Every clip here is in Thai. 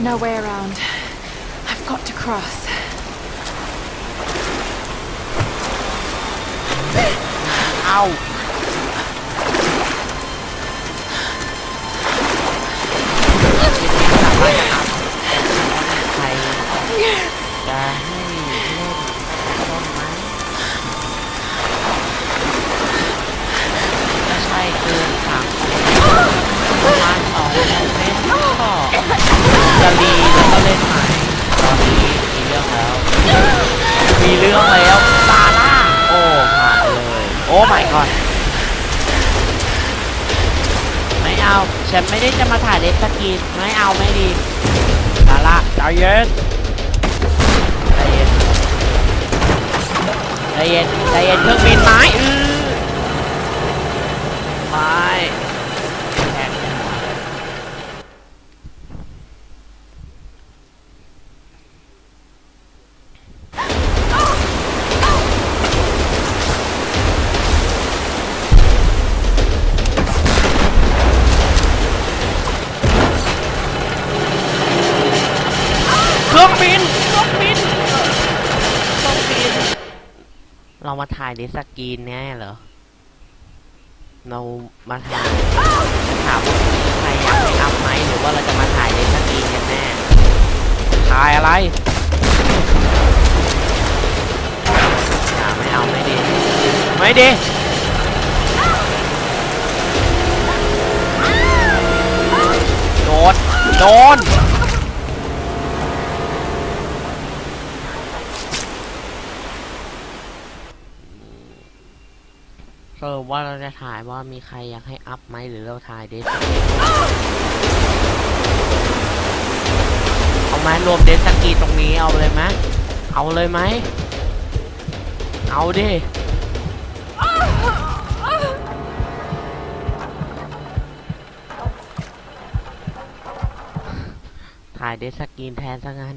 No way around. I've got to cross. Ow! จะรีแล้วก็เล่นใหม่ตอนนี้มีเรื่องแล้ว มีเรื่องแล้วซาร่าโอ้ผ่านเลยโอ้ my god ไม่เอาฉันไม่ได้จะมาถ่ายเด็กสกีนไม่เอาไม่ดีซาร่าใจเย็นใจเย็นใจเย็นใจเย็นเครื่องบินไม้อือไม่ เครื่องบินเครื่องบิน เรามาถ่ายเดสกรีนแน่เหรอ เรามาถ่ายถามว่าใครอยากให้อัพไหมหรือว่าเราจะมาถ่ายเดสกรีนกันแน่ ถ่ายอะไรถ่าไม่เอาไม่ดี ไม่ดีโดนโดน สรุปว่าเราจะถ่ายว่ามีใครอยากให้อัพไหมหรือเราถ่ายเดสเอาไหมรวมเดสสกีตรงนี้เอาเลยไหมเอาเลยไหมเอาดิถ่ายเดสสกีนแทนซะงั้น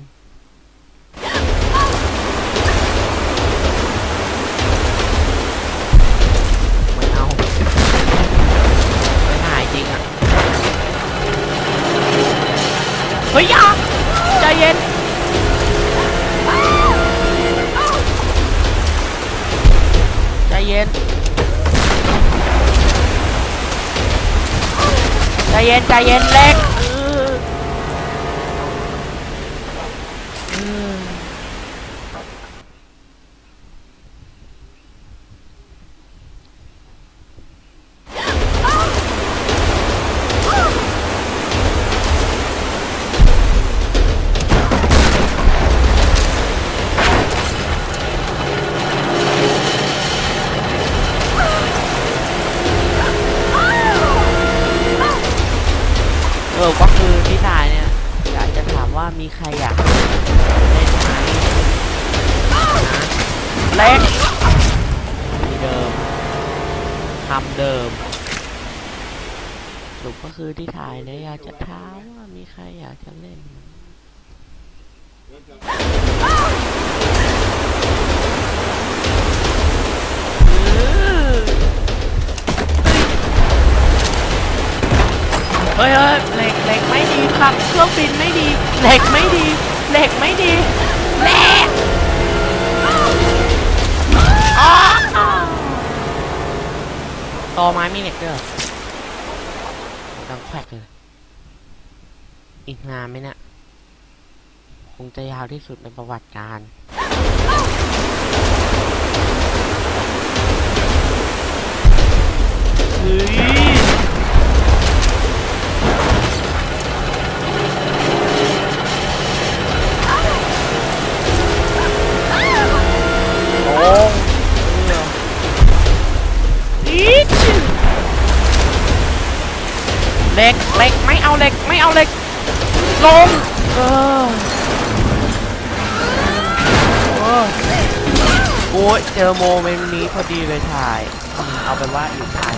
เฮ้ยอยาใจเย็นใจเย็นใจเย็นใจเย็นเล็ก ออก็คือที่ถ่ายเนี่ยอยากจะถามว่ามีใครอยากเล่นไหมนะเล็กที่เดิมทำเดิมสรุปก็คือที่ถ่ายเนี่ยอยากจะถามว่ามีใครอยากจะเล่น ฮ้ยเฮ้ยเหล็กเหล็กไม่ดีครับเครื่องบินไม่ดีเหล็กไม่ดีเหล็กไม่ดีเหล็กอ๋อไม้มีเหล็กด้วยเหรอดังแควกเลยอีกนานไหมเนี่ยคงจะยาวที่สุดในประวัติการ เหล็กเหล็กไม่เอาเหล็กไม่เอาเหล็กลงเออโอ้ยเจอโมเมนต์นี้พอดีเลยถ่าย เอาไปนว่าอยู่ถ่าย